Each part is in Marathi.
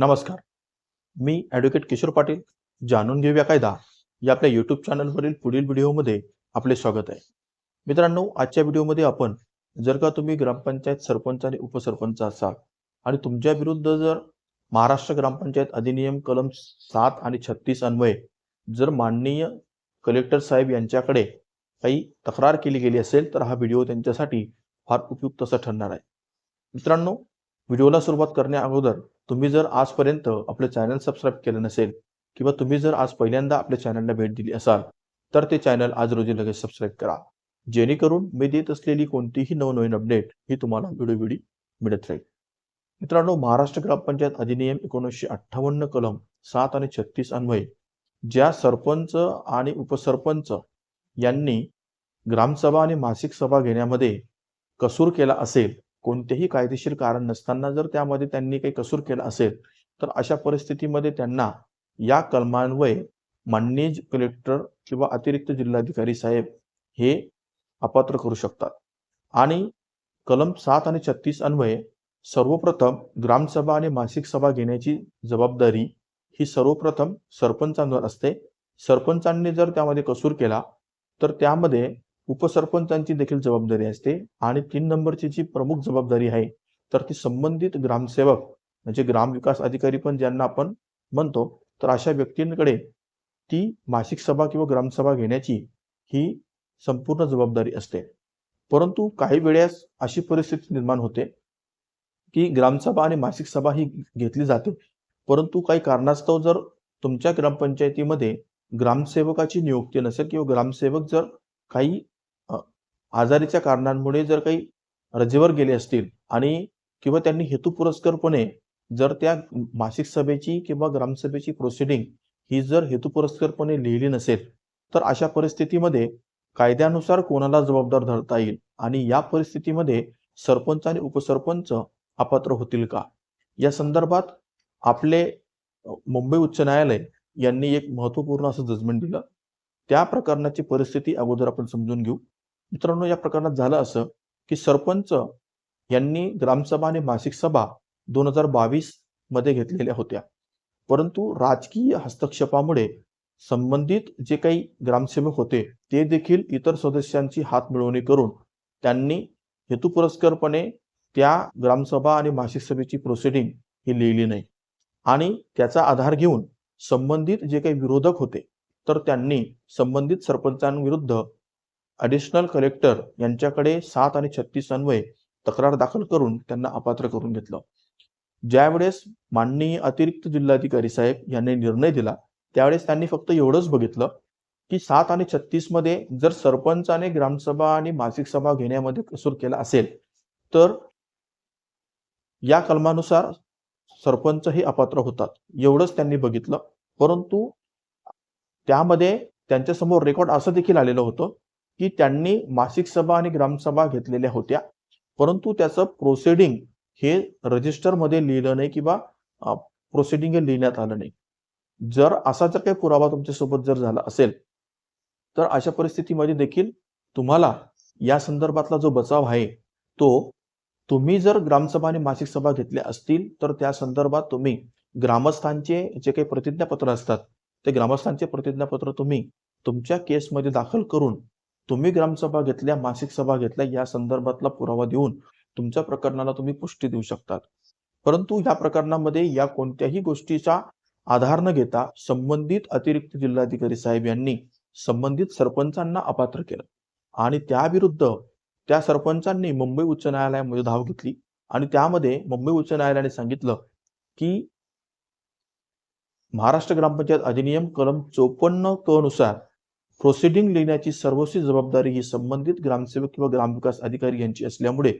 नमस्कार. मी ॲडव्होकेट किशोर पाटील जाणून घेऊया कायदा. या आपल्या यूट्यूब चॅनलवरील पुढील व्हिडिओमध्ये आपले स्वागत आहे. मित्रांनो आजच्या व्हिडिओमध्ये आपण जर का तुम्ही ग्रामपंचायत सरपंच आणि उपसरपंच असाल आणि तुमच्या विरुद्ध जर महाराष्ट्र ग्रामपंचायत अधिनियम कलम सात आणि छत्तीस अन्वये जर माननीय कलेक्टर साहेब यांच्याकडे काही तक्रार केली गेली असेल तर हा व्हिडिओ त्यांच्यासाठी फार उपयुक्त असा ठरणार आहे. मित्रांनो व्हिडिओला सुरुवात करण्या अगोदर तुम्ही जर आजपर्यंत आपलं चॅनल सबस्क्राईब केलं नसेल किंवा तुम्ही जर आज पहिल्यांदा आपल्या चॅनलला भेट दिली असाल तर ते चॅनल आज रोजी लगेच सबस्क्राईब करा. जेणेकरून मी देत असलेली कोणतीही नवनवीन अपडेट ही तुम्हाला वेळोवेळी मिळत राहील. मित्रांनो महाराष्ट्र ग्रामपंचायत अधिनियम एकोणीसशे अठ्ठावन्न कलम सात आणि छत्तीस अन्वये ज्या सरपंच आणि उपसरपंच यांनी ग्रामसभा आणि मासिक सभा घेण्यामध्ये कसूर केला असेल कोणतेही कायदेशीर कारण नसताना जर त्यामध्ये त्यांनी काही कसूर केला असेल तर अशा परिस्थितीमध्ये त्यांना या कलमान्वये माननीय कलेक्टर किंवा अतिरिक्त जिल्हाधिकारी साहेब हे अपात्र करू शकतात. आणि कलम सात आणि छत्तीस अन्वये सर्वप्रथम ग्रामसभा आणि मासिक सभा घेण्याची जबाबदारी ही सर्वप्रथम सरपंचांवर असते. सरपंचांनी जर त्यामध्ये कसूर केला तर त्यामध्ये उपसरपंचांची देखील जबाबदारी असते आणि तीन नंबरची जी प्रमुख जबाबदारी आहे तर ती संबंधित ग्रामसेवक म्हणजे ग्रामविकास अधिकारी पण ज्यांना आपण म्हणतो तर अशा व्यक्तींकडे ती मासिक सभा किंवा ग्रामसभा घेण्याची ही संपूर्ण जबाबदारी असते. परंतु काही वेळेस अशी परिस्थिती निर्माण होते की ग्रामसभा आणि मासिक सभा ही घेतली जाते. परंतु काही कारणास्तव जर तुमच्या ग्रामपंचायतीमध्ये ग्रामसेवकाची नियुक्ती नसेल किंवा ग्रामसेवक जर काही आजारीच्या कारणांमुळे जर काही रजेवर गेले असतील आणि किंवा त्यांनी हेतुपुरस्करपणे जर त्या मासिक सभेची किंवा ग्रामसभेची प्रोसिडिंग ही जर हेतुपुरस्करपणे लिहिली नसेल तर अशा परिस्थितीमध्ये कायद्यानुसार कोणाला जबाबदार धरता येईल आणि या परिस्थितीमध्ये सरपंच आणि उपसरपंच अपात्र होतील का? या संदर्भात आपले मुंबई उच्च न्यायालय यांनी एक महत्त्वपूर्ण असं जजमेंट दिलं. त्या प्रकरणाची परिस्थिती अगोदर आपण समजून घेऊ. मित्रांनो या प्रकरणात झालं असं की सरपंच यांनी ग्रामसभा आणि मासिक सभा दोन हजार बावीसमध्ये घेतलेल्या होत्या. परंतु राजकीय हस्तक्षेपामुळे संबंधित जे काही ग्रामसेवक होते ते देखील इतर सदस्यांची हात मिळवणी करून त्यांनी हेतुपुरस्करपणे त्या ग्रामसभा आणि मासिक सभेची प्रोसिडिंग ही लिहिली नाही. आणि त्याचा आधार घेऊन संबंधित जे काही विरोधक होते तर त्यांनी संबंधित सरपंचांविरुद्ध ॲडिशनल कलेक्टर यांच्याकडे सात आणि छत्तीस अन्वये तक्रार दाखल करून त्यांना अपात्र करून घेतलं. ज्यावेळेस माननीय अतिरिक्त जिल्हाधिकारी साहेब यांनी निर्णय दिला त्यावेळेस त्यांनी फक्त एवढंच बघितलं की सात आणि छत्तीसमध्ये जर सरपंचाने ग्रामसभा आणि मासिक सभा घेण्यामध्ये कसूर केला असेल तर या कलमानुसार सरपंच हे अपात्र होतात. एवढंच त्यांनी बघितलं. परंतु त्यामध्ये त्यांच्यासमोर रेकॉर्ड असं देखील आलेलं होतं की त्यांनी मासिक सभा आणि ग्रामसभा घेतलेल्या होत्या. परंतु त्याचं प्रोसिडिंग हे रजिस्टरमध्ये लिहिलं नाही किंवा प्रोसिडिंग हे लिहिण्यात आलं नाही. जर असा जर काही पुरावा तुमच्यासोबत जर झाला असेल तर अशा परिस्थितीमध्ये देखील तुम्हाला या संदर्भातला जो बचाव आहे तो तुम्ही जर ग्रामसभा आणि मासिक सभा घेतल्या असतील तर त्या संदर्भात तुम्ही ग्रामस्थांचे जे काही प्रतिज्ञापत्र असतात ते ग्रामस्थांचे प्रतिज्ञापत्र तुम्ही तुमच्या केसमध्ये दाखल करून तुम्ही ग्रामसभा घेतल्या मासिक सभा घेतल्या या संदर्भातला पुरावा देऊन तुमच्या प्रकरणाला तुम्ही पुष्टी देऊ शकतात. परंतु या प्रकरणामध्ये या कोणत्याही गोष्टीचा आधार न घेता संबंधित अतिरिक्त जिल्हाधिकारी साहेब यांनी संबंधित सरपंचांना अपात्र केलं. आणि त्याविरुद्ध त्या सरपंचांनी मुंबई उच्च न्यायालयामध्ये धाव घेतली आणि त्यामध्ये मुंबई उच्च न्यायालयाने सांगितलं की महाराष्ट्र ग्रामपंचायत अधिनियम कलम चोपन्न क नुसार प्रोसिडिंग लिहिण्याची सर्वस्वी जबाबदारी ही संबंधित ग्रामसेवक किंवा ग्रामविकास अधिकारी यांची असल्यामुळे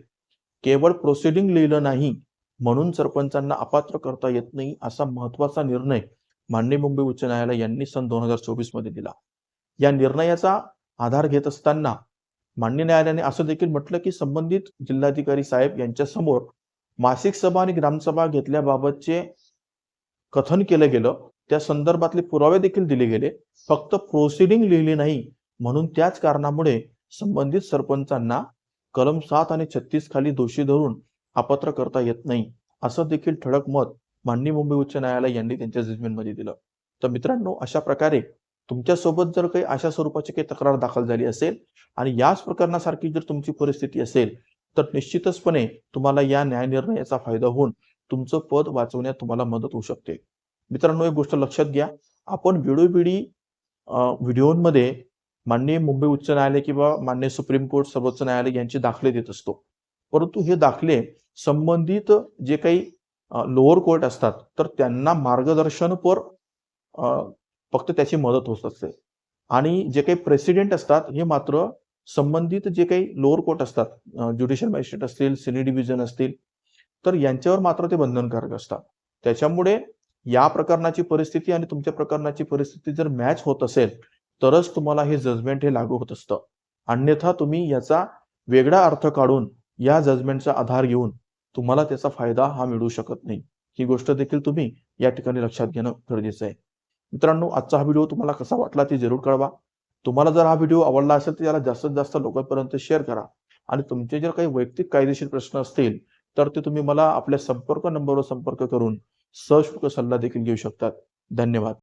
केवळ प्रोसिडिंग लिहिलं नाही म्हणून सरपंचांना अपात्र करता येत नाही असा महत्त्वाचा निर्णय माननीय मुंबई उच्च न्यायालय यांनी सन दोन हजार चोवीसमध्ये दिला. या निर्णयाचा आधार घेत असताना मान्य न्यायालयाने असं देखील म्हटलं की संबंधित जिल्हाधिकारी साहेब यांच्या समोर मासिक सभा आणि ग्रामसभा घेतल्याबाबतचे कथन केलं गेलं. त्या संदर्भातले पुरावे देखील दिले गेले. फक्त प्रोसिडिंग लिहिली नाही म्हणून त्याच कारणामुळे संबंधित सरपंचांना कलम सात आणि छत्तीस खाली दोषी धरून अपात्र करता येत नाही असं देखील ठळक मत माननीय मुंबई उच्च न्यायालय यांनी त्यांच्या जजमेंटमध्ये दिलं. तर मित्रांनो अशा प्रकारे तुमच्यासोबत जर काही अशा स्वरूपाची काही तक्रार दाखल झाली असेल आणि याच प्रकरणासारखी जर तुमची परिस्थिती असेल तर निश्चितचपणे तुम्हाला या न्यायनिर्णयाचा फायदा होऊन तुमचं पद वाचवण्यात तुम्हाला मदत होऊ शकते. मित्रांनो एक गोष्ट लक्षात घ्या. आपण वेळोवेळी व्हिडिओमध्ये माननीय मुंबई उच्च न्यायालय किंवा मान्य सुप्रीम कोर्ट सर्वोच्च न्यायालय यांचे दाखले देत असतो. परंतु हे दाखले संबंधित जे काही लोअर कोर्ट असतात तर त्यांना मार्गदर्शनपर फक्त त्याची मदत होत असते. आणि जे काही प्रेसिडेंट असतात हे मात्र संबंधित जे काही लोअर कोर्ट असतात ज्युडिशियल मॅजिस्ट्रेट असतील सिनी डिव्हिजन असतील तर यांच्यावर मात्र ते बंधनकारक असतात. त्याच्यामुळे या प्रकरणाची परिस्थिती आणि तुमच्या प्रकरणाची परिस्थिती जर मॅच होत असेल तरच तुम्हाला हे जजमेंट हे लागू होत असतं. अन्यथा तुम्ही याचा वेगळा अर्थ काढून या जजमेंटचा आधार घेऊन तुम्हाला त्याचा फायदा हा मिळू शकत नाही. ही गोष्ट देखील तुम्ही या ठिकाणी लक्षात घेणं गरजेचं आहे. मित्रांनो आजचा हा व्हिडिओ तुम्हाला कसा वाटला ते जरूर कळवा. तुम्हाला जर हा व्हिडिओ आवडला असेल तर याला जास्तीत जास्त लोकांपर्यंत शेअर करा. आणि तुमचे जर काही वैयक्तिक कायदेशीर प्रश्न असतील तर ते तुम्ही मला आपल्या संपर्क नंबरवर संपर्क करून सशुल्क सल्ला देखील घेऊ शकतात. धन्यवाद.